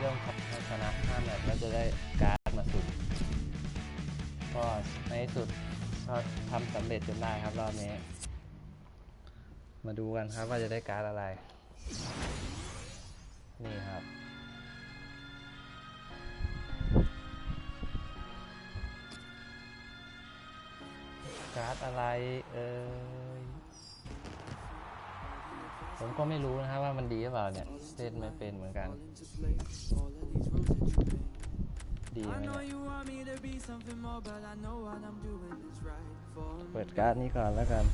เริ่มให้ชนะ5แมตช์แล้วจะได้การ์ดมาสุดก็ในที่สุดก็ทำสำเร็จจนได้ครับรอบนี้ มาดูกันครับว่าจะได้การ์ดอะไร นี่ครับการ์ดอะไรเอ่ย ผมก็ไม่รู้นะครับว่ามันดีหรือเปล่าเนี่ยเล่นไม่เป็นเหมือนกัน ดีไหมเนี่ยเปิดการ์ดนี้ก่อนแล้วกัน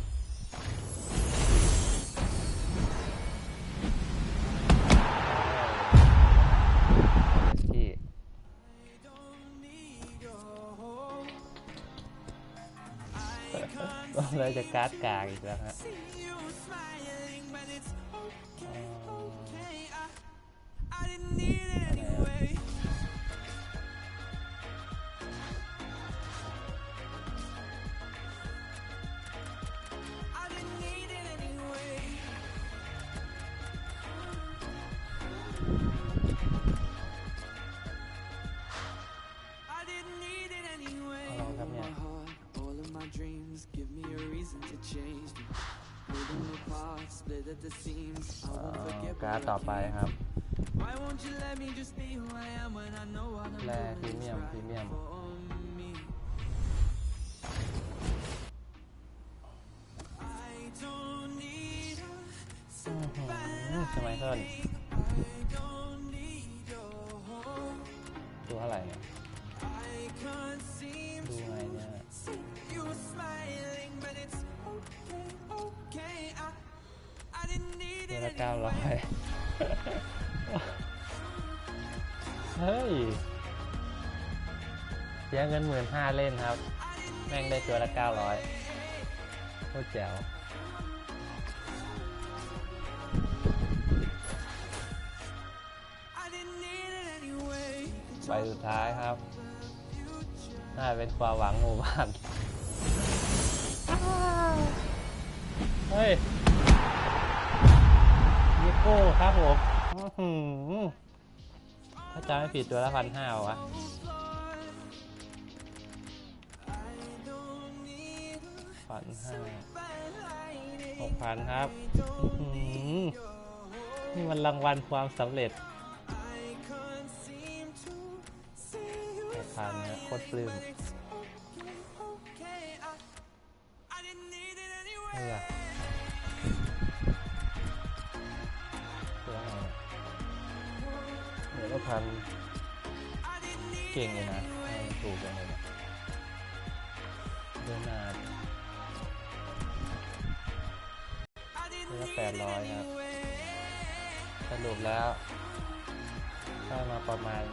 เราจะการ์ดกากอีกแล้วฮะ dreams give me a reason to change them. Moving apart, split at the seams. I อ่า won't forget การ์ด what ต่อ I ไป came ครับ Why won't you let me just be who I am when I know what I'm แร่ doing พรี is เมียม right พรีเมียม for me. I don't need a อื้อหือทำไมเพิ่น I don't need your hope. ดูเท่าไหร่เนี่ย เก้าร้อยเฮ้ยเสียเงินหมื่นห้าเล่นครับ แม่งได้ตัวละเก้าร้อยโคตรแจ๋ว I didn't need it anyway. ใบสุดท้ายครับ น่าเป็นความหวังหมู่บ้าน เฮ้ย โก้ครับผมอื้อหือถ้าจำไม่ผิดตัวละพันห้าวะพันห้าหกพันครับนี่มันรางวัลความสำเร็จหกพันนะโคตรปลื้มเฮ้ยอ เหลือละพันเก่งเลยนะถูกกันเลยนะเดือนหนาเดือนละแปดร้อยครับสรุปแล้วได้มาประมาณ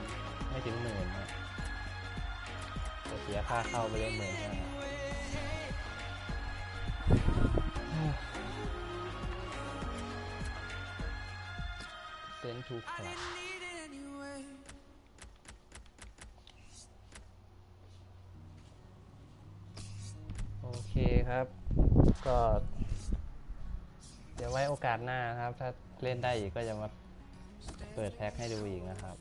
ไม่ถึงหมื่นนะจะเสียค่าเข้าไปเลยหมื่นห้าเซนทูคลับ เคครับ ก็ เดี๋ยวไว้โอกาสหน้าครับ ถ้าเล่นได้อีกก็จะมาเปิดแพ็กให้ดูอีกนะครับ